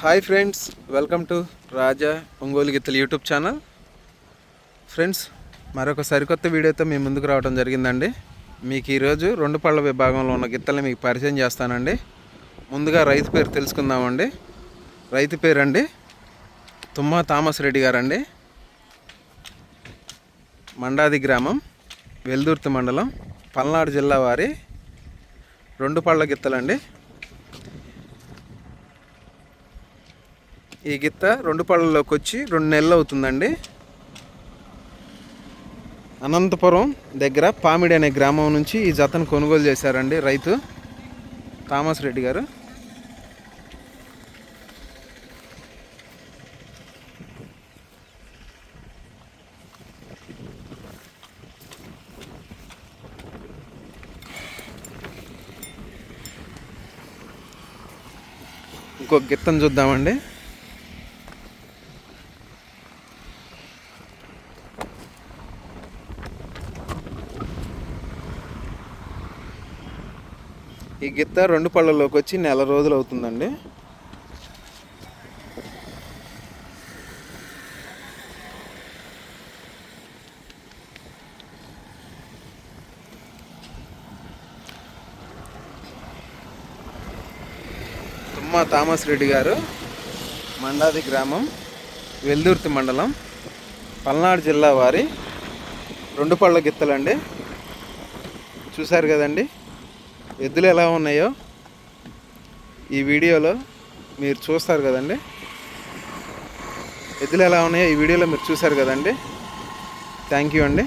Hi friends welcome to Raja Ongole గిత్తలు YouTube channel. Friends మరొక సరికొత్త వీడియోతో మీ ముందుకు రావడం జరిగిందండి. మీకు ఈరోజు రెండు పళ్ళ విభాగంలో ఉన్న గిత్తల్ని మీకు పరిచయం చేస్తానండి. ముందుగా రైతు పేరు తెలుసుకుందామండి. రైతు పేరు అండి తుమ్మా థామస్ రెడ్డి గారండి. మండాది గ్రామం వెల్దుర్తి మండలం పల్నాడు జిల్లా వారి రెండు పళ్ళ గిత్తలండి ఈ గిత్త రెండు పళ్ళలోకి వచ్చి రెండు నెలలు అవుతుందండి. అనంతపురం దగ్గర పామిడి అనే గ్రామం నుంచి ఈ జతను కొనుగోలు చేశారండి రైతు థామస్ రెడ్డి గారు. ఇంకొక గిత్తను చూద్దామండి. ఈ గిత్త రెండు పళ్ళలోకి వచ్చి నెల రోజులు అవుతుందండి. తుమ్మ థామస్ రెడ్డి గారు మండాది గ్రామం వెల్దుర్తి మండలం పల్నాడు జిల్లా వారి రెండు పళ్ళ గిత్తలండి. చూశారు కదండి? ఎద్దులు ఎలా ఉన్నాయో ఈ వీడియోలో మీరు చూస్తారు కదండి. ఎద్దులు ఎలా ఉన్నాయో ఈ వీడియోలో మీరు చూసారు కదండి. థ్యాంక్ యూ అండి.